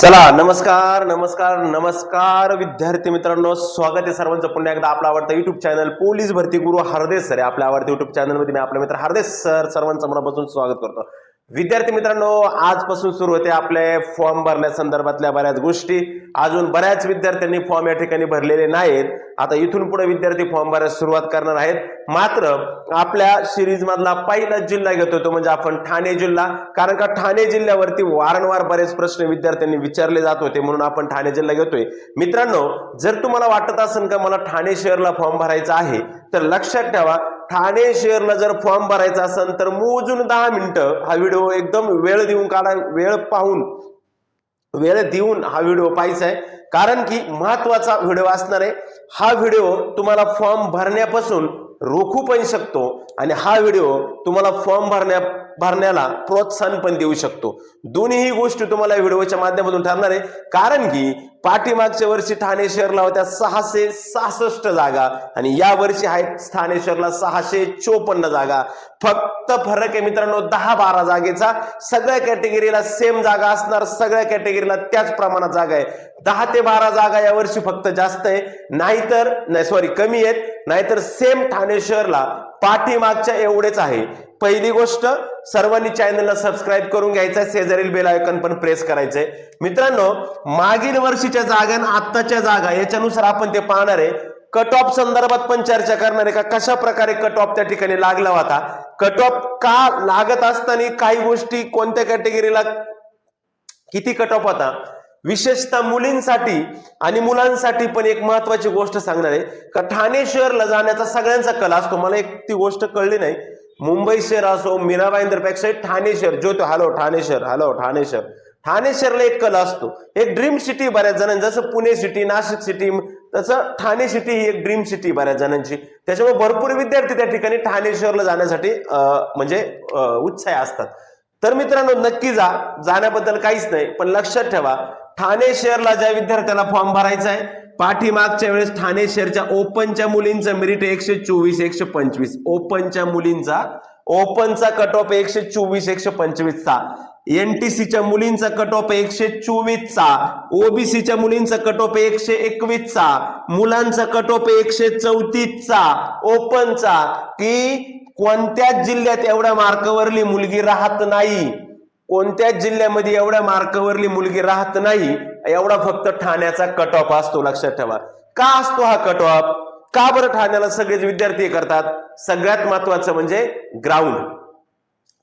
चला नमस्कार नमस्कार नमस्कार. विद्यार्थी मित्रांनो स्वागत आहे सर्वांचं. पुन्हा एकदा आपला आवडता युट्यूब चॅनल पोलीस भरती गुरु हरदेश सर आहे. आपल्या आवडत्या युट्यूब चॅनलमध्ये मी आपला मित्र हरदेश सर सर्वांचं मनापासून स्वागत करतो. विद्यार्थी मित्रांनो आजपासून सुरू होते आपले फॉर्म भरण्यासंदर्भातल्या बऱ्याच गोष्टी. अजून बऱ्याच विद्यार्थ्यांनी फॉर्म या ठिकाणी भरलेले नाहीत. आता इथून पुढे विद्यार्थी फॉर्म भरायला सुरुवात करणार आहेत. मात्र आपल्या सिरीज मधला पहिला जिल्हा घेतो तो म्हणजे आपण ठाणे जिल्हा. कारण का ठाणे जिल्ह्यावरती वारंवार बरेच प्रश्न विद्यार्थ्यांनी विचारले जात होते म्हणून आपण ठाणे जिल्हा घेतोय. मित्रांनो जर तुम्हाला वाटत असेल का मला ठाणे शहरला फॉर्म भरायचा आहे तर लक्षात ठेवा ठाणे शहरला जर फॉर्म भरायचा असेल तर मोजून दहा मिनिटं हा व्हिडिओ एकदम वेळ देऊन काढा वेळ पाहून वेळ देऊन हा व्हिडिओ पाहायचा आहे. कारण की महत्त्वाचा व्हिडिओ असणार आहे. हा व्हिडिओ तुम्हाला फॉर्म भरण्यापासून रोखू पण शकतो आणि हा व्हिडिओ तुम्हाला फॉर्म भरण्या भरण्याला प्रोत्साहन पण देऊ शकतो. दोन्हीही गोष्टी तुम्हाला व्हिडिओच्या माध्यमातून ठरणार आहे. कारण की पाठीमागच्या वर्षी ठाणे शहरला होत्या सहाशे सहासष्ट जागा आणि या वर्षी आहेत ठाणे शहरला सहाशे चोपन्न जागा. फक्त फरक आहे मित्रांनो दहा बारा जागेचा. सगळ्या कॅटेगरीला सेम जागा असणार. सगळ्या कॅटेगरीला त्याच प्रमाणात जागा आहे. दहा ते बारा जागा या वर्षी फक्त जास्त आहे. नाहीतर नाही सॉरी कमी आहेत. नाहीतर सेम ठाणे शहरला पाठीमागच्या एवढेच आहे. पहिली गोष्ट सर्वांनी चॅनलला सबस्क्राईब करून घ्यायचा शेजारील बेल आयकॉन पण प्रेस करायचंय. मित्रांनो मागील वर्षीच्या जागा आणि आत्ताच्या जागा याच्यानुसार आपण ते पाहणार आहे. कट ऑफ संदर्भात पण चर्चा करणार आहे का? कशा प्रकारे कट ऑफ त्या ठिकाणी लागला होता? कट ऑफ का लागत असताना काही गोष्टी कोणत्या कॅटेगरीला किती कट ऑफ होता? विशेषतः मुलींसाठी आणि मुलांसाठी पण एक महत्वाची गोष्ट सांगणार आहे. का ठाणे शहरला जाण्याचा सगळ्यांचा कल असतो. मला एक ती गोष्ट कळली नाही. मुंबई शहर असो मीरा पेक्षा ठाणे शहर. जो तो हॅलो ठाणे शहर हॅलो ठाणे शहर. ठाणे शहरला एक कल असतो. एक ड्रीम सिटी बऱ्याच जणांची जसं पुणे सिटी नाशिक सिटी तसं ठाणे सिटी ही एक ड्रीम सिटी बऱ्याच जणांची. त्याच्यामुळे भरपूर विद्यार्थी त्या ठिकाणी ठाणे शहरला जाण्यासाठी म्हणजे उत्साह उत्साही असतात. तर मित्रांनो नक्की जा. जाण्याबद्दल काहीच नाही पण लक्षात ठेवा. ठाणे शहरला ज्या विद्यार्थ्याला फॉर्म भरायचा आहे पाठीमागच्या वेळेस ठाणे शहरच्या ओपनच्या मुलींचं मेरिट एकशे चोवीस एकशे पंचवीस. ओपनच्या मुलींचा ओपनचा कट ऑफ एकशे चोवीस एकशे पंचवीसचा. एनटीसीच्या मुलींचा कट ऑफ एकशे चोवीसचा. ओबीसीच्या मुलींचा कट ऑफ एकशे एकवीसचा. मुलांचा कट ऑफ एकशे चौतीसचा. ओपनचा की कोणत्याच जिल्ह्यात एवढ्या मार्कवरली मुलगी राहत नाही. कोणत्याच जिल्ह्यामध्ये एवढ्या मार्कवरली मुलगी राहत नाही एवढा फक्त ठाण्याचा कट ऑफ असतो लक्षात ठेवा. का असतो हा कट ऑफ का बरं ठाण्याला सगळेच विद्यार्थी करतात? सगळ्यात महत्वाचं म्हणजे ग्राउंड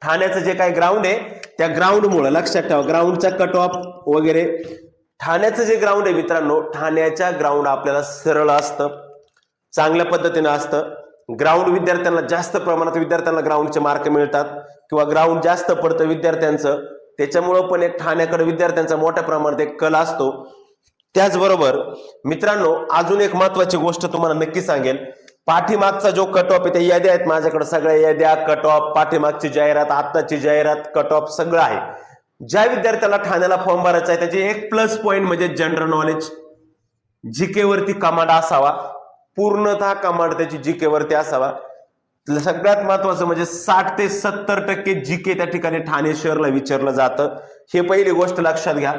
ठाण्याचं जे काही ग्राउंड आहे त्या ग्राउंडमुळे लक्षात ठेवा ग्राउंडचा कट ऑफ वगैरे. ठाण्याचं जे ग्राउंड आहे मित्रांनो ठाण्याच्या ग्राउंड आपल्याला सरळ असतं चांगल्या पद्धतीनं असतं. ग्राउंड विद्यार्थ्यांना जास्त प्रमाणात विद्यार्थ्यांना ग्राउंडचे मार्क मिळतात. किंवा ग्राउंड जास्त पडतं विद्यार्थ्यांचं त्याच्यामुळं पण एक ठाण्याकडे विद्यार्थ्यांचा मोठ्या प्रमाणात एक कल असतो. त्याचबरोबर मित्रांनो अजून एक महत्वाची गोष्ट तुम्हाला नक्की सांगेल. पाठीमागचा जो कट ऑफ आहे त्या याद्या आहेत माझ्याकडे. सगळ्या याद्या कट ऑफ पाठीमागची जाहिरात आत्ताची जाहिरात कट ऑफ सगळं आहे. ज्या विद्यार्थ्याला ठाण्याला फॉर्म भरायचा आहे त्याचे एक प्लस पॉईंट म्हणजे जनरल नॉलेज जी केवरती कमांड असावा. पूर्णतः कमांड त्याची जीके वरती असावा. सगळ्यात महत्वाचं म्हणजे साठ ते सत्तर टक्के जीके त्या ठिकाणी ठाणे शहरला विचारलं जातं. हे पहिली गोष्ट लक्षात घ्या.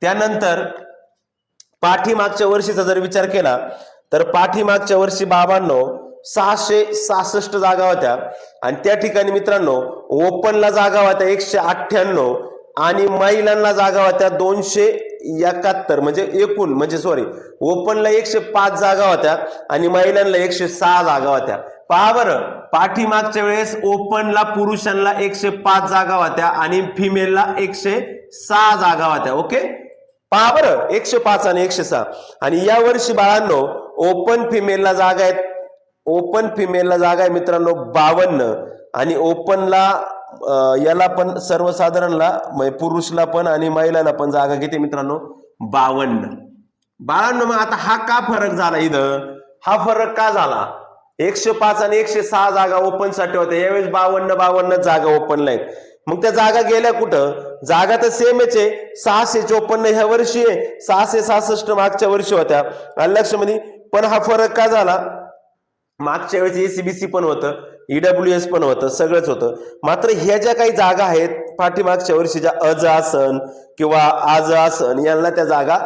त्यानंतर पाठीमागच्या वर्षीचा जर विचार केला तर पाठीमागच्या वर्षी बाबांनो सहाशे सहासष्ट जागा होत्या. आणि त्या ठिकाणी मित्रांनो ओपनला जागा होत्या एकशे अठ्ठ्याण्णव आणि महिलांना जागा होत्या दोनशे एकाहत्तर म्हणजे एकूण म्हणजे सॉरी ओपनला एकशे पाच जागा होत्या आणि महिलांना एकशे सहा जागा होत्या. पहा बरं. पाठीमागच्या वेळेस ओपनला पुरुषांना एकशे पाच जागा होत्या आणि फिमेलला एकशे सहा जागा होत्या ओके पहा बरं एकशे पाच आणि एकशे सहा. आणि या वर्षी बाळांनो ओपन फिमेलला जागा आहेत. ओपन फिमेलला जागा आहे मित्रांनो बावन्न. आणि ओपनला याला पण सर्वसाधारणला पुरुषला पण आणि महिलाला पण जागा किती मित्रांनो? बावन्न. बाळांनो मग आता हा का फरक झाला इथं? हा फरक का झाला? एकशे पाच आणि एकशे सहा जागा ओपनसाठी होत्या. यावेळेस बावन्न बावन्न जागा ओपनला आहेत मग त्या जागा गेल्या कुठं? जागा तर सेमच आहे. सहाशे चोपन्न ह्या वर्षी आहे. सहाशे सहासष्ट मागच्या वर्षी होत्या. आणि लक्षामध्ये पण हा फरक का झाला? मागच्या वेळेस एसीबीसी पण होतं. ईडब्ल्यू एस पण होतं. सगळंच होतं. मात्र ह्या ज्या काही जागा आहेत पाठीमागच्या वर्षी ज्या अज आसन किंवा आज आसन यांना त्या जागा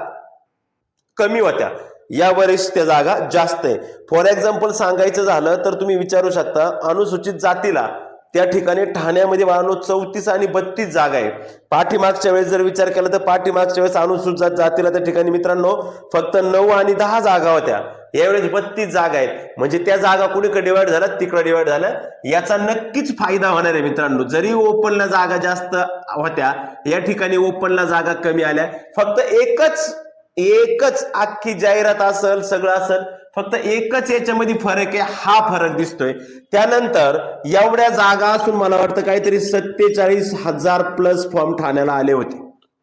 कमी होत्या. या त्या जागा जास्त आहे. फॉर एक्झाम्पल सांगायचं झालं तर तुम्ही विचारू शकता अनुसूचित जातीला त्या ठिकाणी ठाण्यामध्ये वाहनो चौतीस आणि बत्तीस जागा आहे पाठीमागच्या वेळेस जर विचार केला तर पाठीमागच्या वेळेस अनुसूचित जातीला त्या ठिकाणी मित्रांनो फक्त नऊ आणि दहा जागा होत्या. यावेळेस बत्तीस जागा आहेत. म्हणजे त्या जागा कुणीकडे डिवाइड झाल्या? तिकडे डिवाइड झाल्या. याचा नक्कीच फायदा होणार आहे मित्रांनो. जरी ओपनला जागा जास्त होत्या या ठिकाणी ओपनला जागा कमी आल्या. फक्त एकच एकच अख्खी जाहिरात असेल सगळं असेल फक्त एकच याच्यामध्ये फरक आहे हा फरक दिसतोय. त्यानंतर एवढ्या जागा असून मला वाटतं काहीतरी सत्तेचाळीस हजार प्लस फॉर्म ठाण्याला आले होते.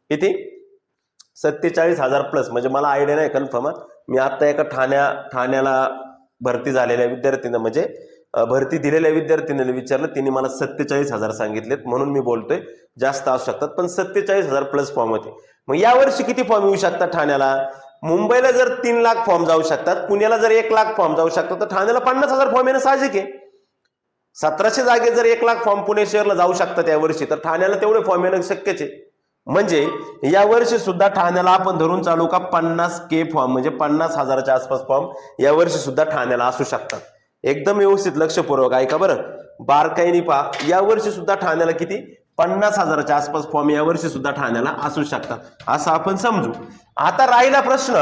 किती? सत्तेचाळीस हजार प्लस म्हणजे मला आयडिया नाही कन्फर्म मी आता एका ठाण्या ठाण्याला भरती झालेल्या विद्यार्थ्यांना म्हणजे भरती दिलेल्या विद्यार्थ्यांनी विचारलं त्यांनी मला सत्तेचाळीस हजार सांगितलेत म्हणून मी बोलतोय. जास्त असू शकतात पण सत्तेचाळीस हजार प्लस फॉर्म होते. मग यावर्षी किती फॉर्म येऊ शकतात ठाण्याला? मुंबईला जर तीन लाख फॉर्म जाऊ शकतात पुण्याला जर एक लाख फॉर्म जाऊ शकतात तर ठाण्याला पन्नास हजार फॉर्म येणं साहजिक आहे. सतराशे जागे जर एक लाख फॉर्म पुणे शहरला जाऊ शकतात यावर्षी तर ठाण्याला तेवढे फॉर्म येणं शक्यच आहे. म्हणजे या वर्षी सुद्धा ठाण्याला आपण धरून चालू का पन्नास के फॉर्म म्हणजे पन्नास हजाराच्या आसपास फॉर्म या वर्षी सुद्धा ठाण्याला असू शकतात. एकदम व्यवस्थित लक्षपूर्वक ऐका बरं. बारकाईने पहा. या वर्षी सुद्धा ठाण्याला किती? पन्नास हजाराच्या आसपास फॉर्म या वर्षी सुद्धा ठाण्याला असू शकतात. असं आपण समजू. आता राहिला प्रश्न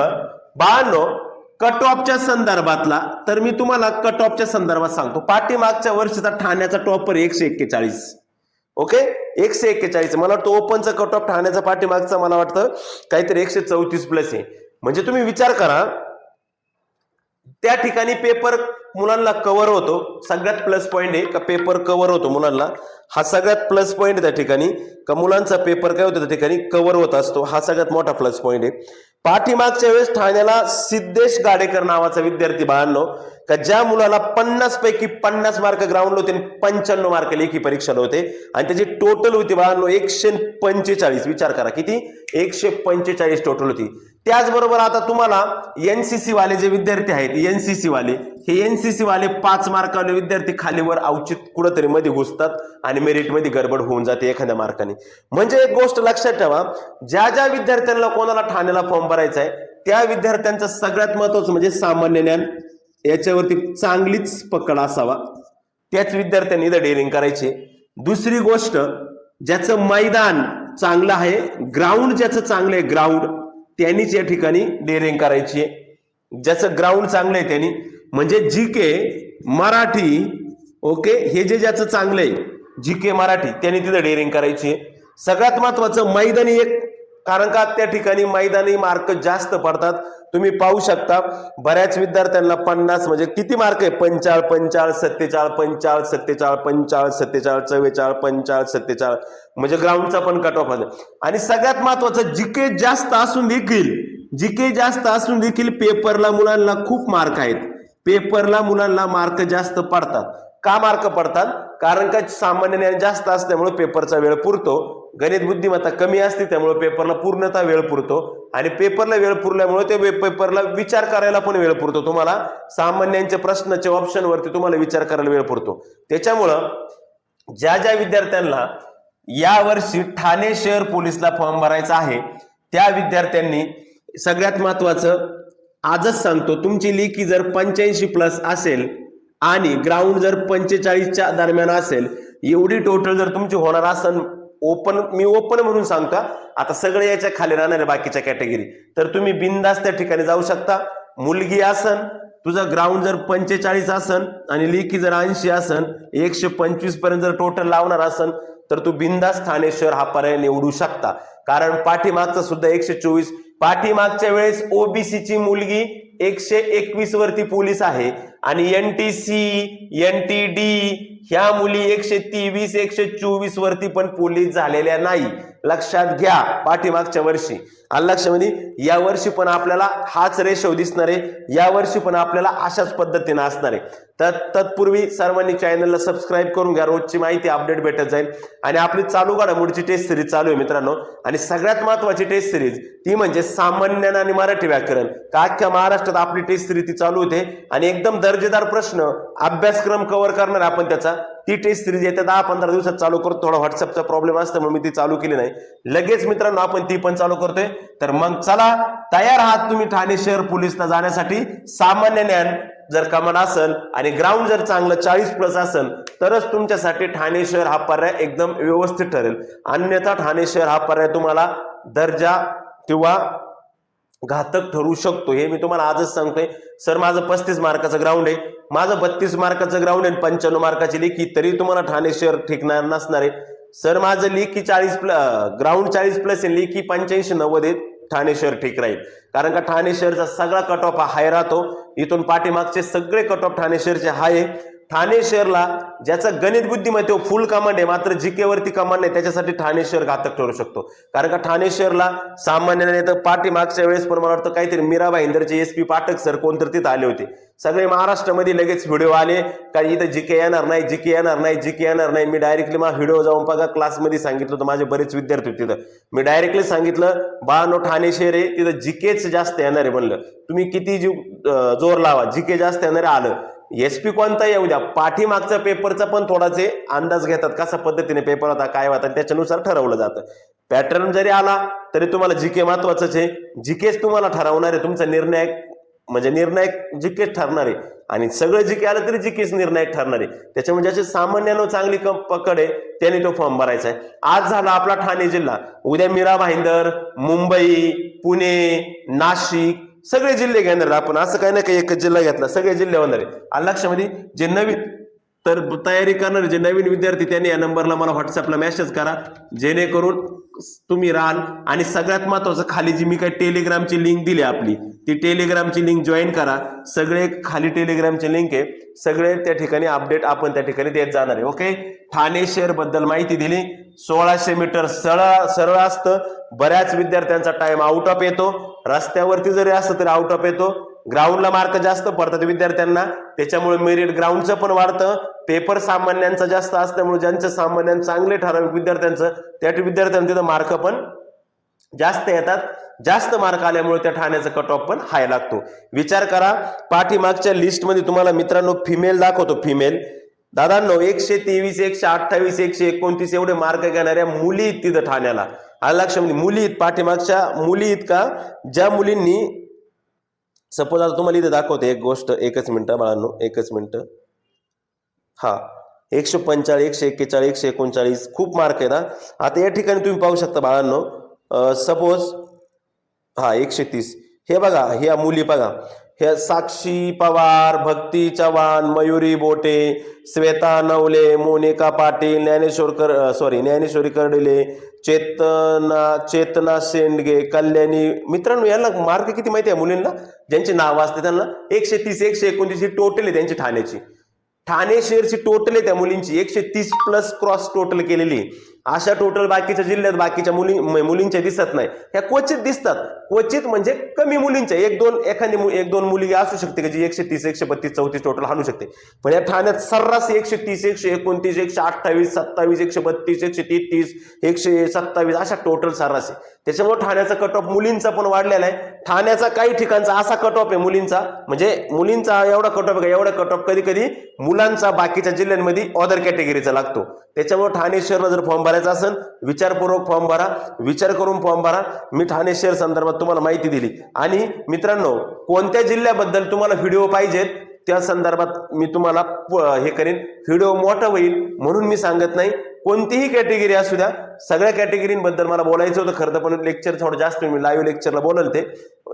बाळांनो कट ऑफच्या संदर्भातला. तर मी तुम्हाला कट ऑफच्या संदर्भात सांगतो. पाठीमागच्या वर्षीचा ठाण्याचा टॉपर एकशे एक्केचाळीस. ओके? एकशे एक्केचाळीस. मला वाटतं ओपनचा कट ऑफ ठाण्याचा पाठीमागचा मला वाटतं काहीतरी एकशे चौतीस प्लस आहे. म्हणजे तुम्ही विचार करा त्या ठिकाणी पेपर मुलांना कव्हर होतो. सगळ्यात प्लस पॉईंट आहे का पेपर कव्हर होतो मुलांना. हा सगळ्यात प्लस पॉईंट आहे त्या ठिकाणी. का मुलांचा पेपर काय होतो त्या ठिकाणी? कव्हर होत असतो. हा सगळ्यात मोठा प्लस पॉईंट आहे. पाठीमागच्या वेळेस ठाण्याला सिद्धेश गाडेकर नावाचा विद्यार्थी बाळांनो का ज्या मुलाला पन्नास पैकी पन्नास मार्क ग्राउंड होते आणि पंच्याण्णव मार्क लेखी परीक्षेला होते आणि त्याची टोटल होती बाळांनो एकशे पंचेचाळीस. विचार करा किती? एकशे पंचेचाळीस टोटल होती. त्याचबरोबर आता तुम्हाला एनसीसी वाले जे विद्यार्थी आहेत एनसीसी वाले हे एनसीसी वाले पाच मार्कावाले विद्यार्थी खालीवर अवचित कुठंतरी मध्ये घुसतात आणि मेरिटमध्ये गडबड होऊन जाते एखाद्या मार्काने. म्हणजे एक गोष्ट लक्षात ठेवा ज्या ज्या विद्यार्थ्यांना कोणाला ठाण्याला फॉर्म भरायचा आहे त्या विद्यार्थ्यांचं सगळ्यात महत्वाचं म्हणजे सामान्य ज्ञान. याच्यावरती चांगलीच पकड असावा. त्याच विद्यार्थ्यांनी इथं डेअरिंग करायची. दुसरी गोष्ट ज्याचं मैदान चांगलं आहे ग्राउंड ज्याचं चांगलं आहे ग्राउंड त्यांनीच या ठिकाणी डेअरिंग करायची. आहे ज्याचं ग्राउंड चांगलं आहे त्यांनी म्हणजे जी के मराठी ओके हे जे ज्याचं चांगलं आहे जी के मराठी त्यांनी तिथं डेअरिंग करायची. आहे सगळ्यात महत्वाचं मैदानी एक कारण का त्या ठिकाणी मैदानी मार्क जास्त पडतात? तुम्ही पाहू शकता बऱ्याच विद्यार्थ्यांना पन्नास म्हणजे किती मार्क आहे? पंचाळ पंचाळ सत्तेचाळ पंचाळ सत्तेचाळ पंचाळ सत्तेचाळ चव्वेचाळ पंचाळ सत्तेचाळ म्हणजे ग्राउंडचा पण कट ऑफ आणि सगळ्यात महत्वाचं जिके जास्त असून देखील जिके जास्त असून देखील पेपरला मुलांना खूप मार्क आहेत. पेपरला मुलांना मार्क जास्त पडतात. का मार्क पडतात? कारण का सामान्य ज्ञान जास्त असल्यामुळे पेपरचा वेळ पुरतो. गणित बुद्धिमत्ता कमी असते त्यामुळे पेपरला पूर्णता वेळ पुरतो. आणि पेपरला वेळ पुरल्यामुळे ते वे- पेपरला विचार करायला पण वेळ पुरतो. तुम्हाला सामान्यांच्या प्रश्नाच्या ऑप्शनवरती तुम्हाला विचार करायला वेळ पुरतो. त्याच्यामुळं ज्या ज्या विद्यार्थ्यांना या वर्षी ठाणे शहर पोलीसला फॉर्म भरायचा आहे त्या विद्यार्थ्यांनी सगळ्यात महत्वाचं आजच सांगतो तुमची लेखी जर पंच्याऐंशी प्लस असेल आणि ग्राउंड जर पंचेचाळीसच्या दरम्यान असेल एवढी टोटल जर तुमची होणार असेल ओपन मी ओपन म्हणून सांगतो आता सगळे याच्या खाली राहणारे बाकीच्या कॅटेगरी तर तुम्ही बिंदास त्या ठिकाणी जाऊ शकता. मुलगी आसन तुझं ग्राउंड जर पंचेचाळीस आसन आणि लेखी जर ऐंशी असन एकशे पंचवीसपर्यंत जर टोटल लावणार आसन तर तू बिंदास ठाणे शहर हा पर्याय निवडू शकता. कारण पाठीमागचा सुद्धा एकशे चोवीस पाठीमागच्या वेळेस ओबीसीची मुलगी एकशे एकवीस वरती पोलीस आहे. आणि N T C N T D ह्या मुली एकशे तेवीस एकशे चोवीस वरती पण पोलीस झालेल्या नाही. लक्षात घ्या पाठीमागच्या वर्षी. आणि लक्षामध्ये म्हणजे या वर्षी पण आपल्याला हाच रेशो दिसणार आहे. या वर्षी पण आपल्याला अशाच पद्धतीने असणार आहे. तर तत्पूर्वी सर्वांनी चॅनलला सबस्क्राईब करून घ्या. रोजची माहिती अपडेट भेटत जाईल. आणि आपली चालू घडामोडीची टेस्ट सिरीज चालू आहे मित्रांनो. आणि सगळ्यात महत्वाची टेस्ट सिरीज ती म्हणजे सामान्य आणि मराठी व्याकरण. का अख्ख्या महाराष्ट्रात आपली टेस्ट सिरीज ती चालू होते. आणि एकदम दर दर्जेदार प्रश्न अभ्यासक्रम कव्हर करणार आपण त्याचा. ती टेस्ट सिरीज येत्या दहा पंधरा दिवसात चालू करतो. थोडा व्हॉट्सअपचा प्रॉब्लेम असतो म्हणून मी ती चालू केली नाही. लगेच मित्रांनो आपण ती पण चालू करतोय. तर मग चला तयार आहात तुम्ही ठाणे शहर पोलीसला जाण्यासाठी. सामान्य ज्ञान जर कमाल असेल आणि ग्राउंड जर चांगलं चाळीस प्लस असेल तरच तुमच्यासाठी ठाणे शहर हा पर्याय एकदम व्यवस्थित ठरेल. अन्यथा ठाणे शहर हा पर्याय तुम्हाला दर्जा किंवा घातक ठरू शकतो हे मी तुम्हाला आजच सांगतोय. सर माझं पस्तीस मार्काचं ग्राउंड आहे. माझं बत्तीस मार्काचं ग्राउंड आहे पंच्याण्णव मार्काची लेखी तरी तुम्हाला ठाणे शहर ठिकणार नसणार आहे. सर माझं लेखी चाळीस प्ल ग्राउंड चाळीस प्लस आहे. लेखी पंच्याऐंशी नव्वद आहे. ठाणे शहर ठीक राहील. कारण का ठाणे शहरचा सगळा कट ऑफ हा हाय राहतो. इथून पाठीमागचे सगळे कट ऑफ ठाणे शहरचे हाय आहे. ठाणे शहरला ज्याचं गणित बुद्धिमत्ता फुल कमांड आहे मात्र जीके वरती कमांड आहे त्याच्यासाठी ठाणे शहर घातक ठरू शकतो. कारण का ठाणे शहरला सामान्याने तर पाठीमागच्या वेळेस पण मला वाटतं काहीतरी मीरा भाईंदरचे एस पी पाठक सर कोणतरी तिथं आले होते. सगळे महाराष्ट्रामध्ये लगेच व्हिडिओ आले का इथं जीके येणार नाही जीके येणार नाही जीके येणार नाही. मी डायरेक्टली मग व्हिडिओ जाऊन बघा क्लासमध्ये सांगितलं होतं माझे बरेच विद्यार्थी होते तिथं. मी डायरेक्टली सांगितलं बाळानो ठाणे शहर आहे तिथं जीकेच जास्त येणार आहे म्हणलं. तुम्ही किती जीव जोर लावा जीके जास्त येणार आहे आलं. एस पी कोणता येऊ द्या. पाठीमागचा पेपरचा पण थोडासे अंदाज घेतात कसा पद्धतीने पेपर होता काय होता त्याच्यानुसार ठरवलं जातं. पॅटर्न जरी आला तरी तुम्हाला जीके महत्वाचंच आहे. जीकेच तुम्हाला ठरवणार आहे. तुमचा निर्णायक म्हणजे निर्णायक जीकेच ठरणार आहे. आणि सगळं जीके आलं तरी जीकेच निर्णायक ठरणार आहे. त्याच्यामुळे म्हणजे ज्याची सामान्यानं चांगली कम पकड आहे त्याने तो फॉर्म भरायचा आहे. आज झाला आपला ठाणे जिल्हा. उद्या मीरा भाईंदर मुंबई पुणे नाशिक सगळे जिल्हे घेणार आपण. असं काही नाही काही एकच जिल्हा घेतला. सगळे जिल्हे होणार आहे. आणि लक्षामध्ये जे नवीन तर तयारी करणारे जे नवीन विद्यार्थी त्यांनी या नंबरला मला व्हॉट्सअपला मेसेज करा. जेणेकरून तुम्ही राहाल. आणि सगळ्यात महत्वाचं खाली जी मी काही टेलिग्रामची लिंक दिली आपली ती टेलिग्रामची लिंक जॉईन करा. सगळे खाली टेलिग्रामची लिंक आहे. सगळे त्या ठिकाणी अपडेट आपण त्या ठिकाणी देत जाणार आहे. ओके ठाणे शहरबद्दल माहिती दिली. सोळाशे मीटर सरळ सरळ असतं. बऱ्याच विद्यार्थ्यांचा टाइम आउट ऑफ येतो. रस्त्यावरती जरी असतं तरी आउट ऑफ येतो. ग्राउंडला मार्क जास्त पडतात विद्यार्थ्यांना. त्याच्यामुळे मेरिट ग्राउंडचं पण वाढतं. पेपर सामान्यांचा जास्त असल्यामुळे ज्यांचं सामान्यां चांगले ठराविक विद्यार्थ्यांचं त्या विद्यार्थ्यांना तिथं मार्क पण जास्त येतात. जास्त मार्क आल्यामुळे त्या ठाण्याचा कट ऑफ पण हाय लागतो. विचार करा पाठीमागच्या लिस्टमध्ये तुम्हाला मित्रांनो फिमेल दाखवतो फिमेल दादांनो एकशे तेवीस एकशे अठ्ठावीस एकशे एकोणतीस एवढे मार्क घेणाऱ्या मुली आहेत तिथं ठाण्याला. आलं म्हणजे मुली आहेत. पाठीमागच्या मुली इतका ज्या मुलींनी सपोज आता तुम्हाला इथे दाखवते एक गोष्ट एकच मिनटं बाळांनो एकच मिनटं. हा एकशे पंचाळीस एकशे एक्केचाळीस एकशे एकोणचाळीस खूप मार्क आहे ना आता या ठिकाणी तुम्ही पाहू शकता बाळांनो सपोज हा एकशे तीस. हे बघा ह्या मुली बघा. ह्या साक्षी पवार भक्ती चव्हाण मयुरी बोटे श्वेता नवले मोनिका पाटील ज्ञानेश्वरकर सॉरी ज्ञानेश्वरी कर्डिले चेतना चेतना शेंडगे कल्याणी मित्रांनो यांना मार्क किती माहिती आहे मुलींना? ज्यांची नावं असते त्यांना एकशे तीस एकशे एकोणतीस ही टोटल आहे त्यांची ठाण्याची. ठाणे शहरची टोटल आहे त्या मुलींची. एकशे तीस प्लस क्रॉस टोटल केलेली आहे. अशा टोटल बाकीच्या जिल्ह्यात बाकीच्या मुली मुलींच्या दिसत नाही. ह्या क्वचित दिसतात. क्वचित म्हणजे कमी मुलींच्या. एक दोन एखादी एक दोन मुली असू शकते की जी एकशे तीस एकशे बत्तीस चौतीस टोटल हाणू शकते. पण या ठाण्यात सर्रास एकशे तीस एकशे एकोणतीस एकशे अठ्ठावीस सत्तावीस एकशे बत्तीस एकशे तेहतीस एकशे सत्तावीस अशा टोटल सर्रास आहे. त्याच्यामुळे ठाण्याचा कट ऑफ मुलींचा पण वाढलेला आहे. ठाण्याचा काही ठिकाणचा असा कट ऑफ आहे मुलींचा. म्हणजे मुलींचा एवढा कट ऑफ आहे का? एवढा कट ऑफ कधी कधी मुलांचा बाकीच्या जिल्ह्यांमध्ये ऑदर कॅटेगरीचा लागतो. त्याच्यामुळे ठाणे शहरला जर फॉर्म भरायचा असेल विचारपूर्वक फॉर्म भरा. विचार करून फॉर्म भरा. मी ठाणे शहर संदर्भात तुम्हाला माहिती दिली. आणि मित्रांनो कोणत्या जिल्ह्याबद्दल तुम्हाला व्हिडिओ पाहिजेत त्या संदर्भात मी तुम्हाला हे करेन. व्हिडिओ मोठा होईल म्हणून मी सांगत नाही. कोणतीही कॅटेगरी असू द्या सगळ्या कॅटेगरींबद्दल मला बोलायचं होतं. खरं तर पण लेक्चर थोडं जास्त मी लाईव्ह लेक्चरला बोलल ते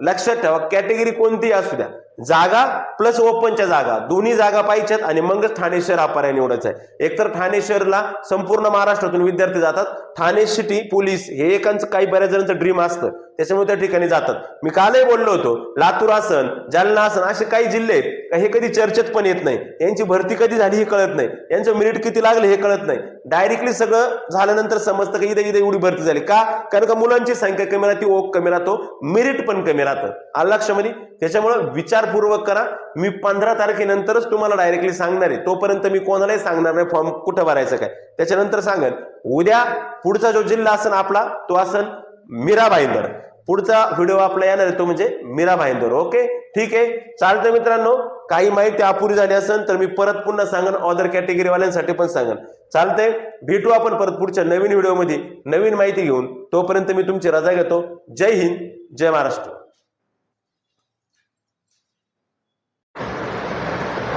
लक्षात ठेवा कॅटेगरी कोणतीही असू द्या. जागा प्लस ओपनच्या जागा. दोन्ही जागा पाहिजेत आणि मगच ठाणे शहर हा पर्याय निवडायचा आहे. एकतर ठाणे शहरला संपूर्ण महाराष्ट्रातून विद्यार्थी जातात. ठाणे सिटी पोलीस हे एकांचं काही बऱ्याच जणांचं ड्रीम असतं. त्याच्यामुळे त्या ठिकाणी जातात. मी कालही बोललो होतो लातूर आसन जालना आसन असे काही जिल्हे आहेत हे कधी चर्चेत पण येत नाही. यांची भरती कधी झाली हे कळत नाही. यांचं मिरिट किती लागले हे कळत नाही. डायरेक्टली सगळं झाल्यानंतर समजतं की इथे इथे एवढी भरती झाली. का? कारण का मुलांची संख्या कमी राहते ओक कमी राहतो मेरिट पण कमी राहतं. आलं लक्षामध्ये म्हणजे? त्याच्यामुळं विचारपूर्वक करा. मी पंधरा तारखेनंतरच तुम्हाला डायरेक्टली सांगणार आहे. तोपर्यंत मी कोणालाही सांगणार नाही फॉर्म कुठं भरायचं काय. त्याच्यानंतर सांगेन उद्या पुढचा जो जिल्हा असन आपला तो असन मीरा भाईंदर पुढचा व्हिडिओ आपला येणार आहे तो म्हणजे मीरा भाईंदर. ओके ठीक आहे? चालतं मित्रांनो. काही माहिती अपुरी झाली असेल तर मी परत पुन्हा सांगन. ऑदर कॅटेगरीवाल्यांसाठी पण सांगन. चालतंय? भेटू आपण परत पुढच्या नवीन व्हिडिओमध्ये. नवीन माहिती घेऊन. तोपर्यंत मी तुमची रजा घेतो. जय हिंद. जय महाराष्ट्र.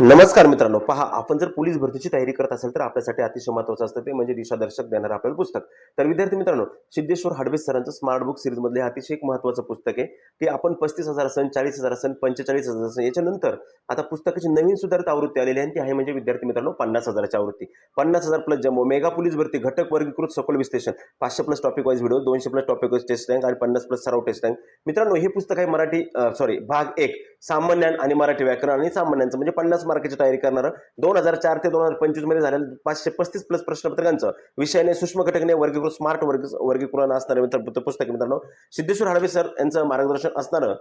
नमस्कार मित्रांनो पहा आपण जर पोलीस भरतीची तयारी करत असेल तर आपल्यासाठी अतिशय महत्वाचं असतं ते म्हणजे दिशादर्शक देणारं आपल्याला पुस्तक. तर विद्यार्थी मित्रांनो सिद्धेश्वर हाडबेस सरांचं स्मार्ट बुक सिरीज मधले अतिशय एक महत्वाचं पुस्तक आहे ते आपण पस्तीस हजार असन चाळीस हजार असन पंचेचाळीस हजार असन याच्यानंतर आता पुस्तकाची नवीन सुधारित आवृत्ती आलेली आहे आणि ती आहे म्हणजे विद्यार्थी मित्रांनो पन्नास हजाराची आवृत्ती. पन्नास हजार प्लस जम्बो मेगा पोलीस भरती घटक वर्गीकृत सखोल विश्लेषण पाचशे प्लस टॉपिक वाईज व्हिडिओ दोनशे plus topic wise test rank आणि पन्नास प्लस सराव टेस्ट रँक मित्रांनो हे पुस्तक आहे मराठी सॉरी भाग एक सामान्यान आणि मराठी व्याकरण आणि सामान्यांचं म्हणजे पन्नास मार्काची तयारी करणारं दोन हजार चार ते दोन हजार पंचवीसमध्ये झालेलं पाचशे पस्तीस प्लस प्रश्नपत्रकांचं विषयाने सूक्ष्म घटकने वर्गीकृत स्मार्ट वर्ग वर्गीकरण असणारे मित्र पुस्तक मित्रांनो. सिद्धेश्वर हडवे सर यांचं मार्गदर्शन असणारं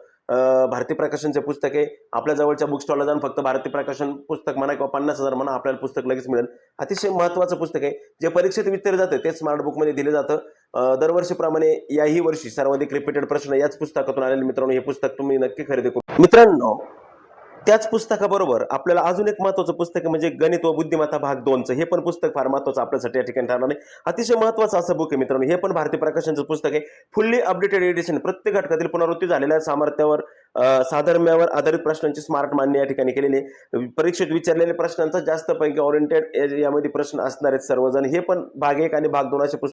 भारतीय भारती प्रकाशनचे पुस्तक आहे. आपल्या जवळच्या बुक स्टॉलला जाऊन फक्त भारती प्रकाशन पुस्तक म्हणा किंवा पन्नास हजार म्हणा आपल्याला पुस्तक लगेच मिळेल. अतिशय महत्वाचं पुस्तक आहे. जे परीक्षेत विचारलं जातं ते स्मार्ट बुकमध्ये दिलं जातं. दरवर्षीप्रमाणे याही वर्षी सर्वाधिक रिपीटेड प्रश्न याच पुस्तकातून आलेले मित्रांनो हे पुस्तक तुम्ही नक्की खरेदी करू. मित्रांनो त्याच पुस्तकाबरोबर आपल्याला अजून एक महत्वाचं पुस्तक म्हणजे गणित व बुद्धिमत्ता भाग दोनचं. हे पण पुस्तक फार महत्वाचं आपल्यासाठी या ठिकाणी ठरणार आहे अतिशय महत्वाचं असं बुक आहे मित्रांनो. हे पण भारतीय प्रकाशनचं पुस्तक आहे. फुल्ली अपडेटेड एडिशन प्रत्येक घटकातील पुनरावृत्ती झालेल्या सामर्थ्यावर साधर्म्यावर आधारित प्रश्नांची स्मार्ट मान्य या ठिकाणी केलेली आहे. परीक्षेत विचारलेल्या प्रश्नांचा जास्त पैकी ओरिएंटेड यामध्ये प्रश्न असणार आहेत सर्वजण. हे पण भाग एक आणि भाग दोन असे पुस्तक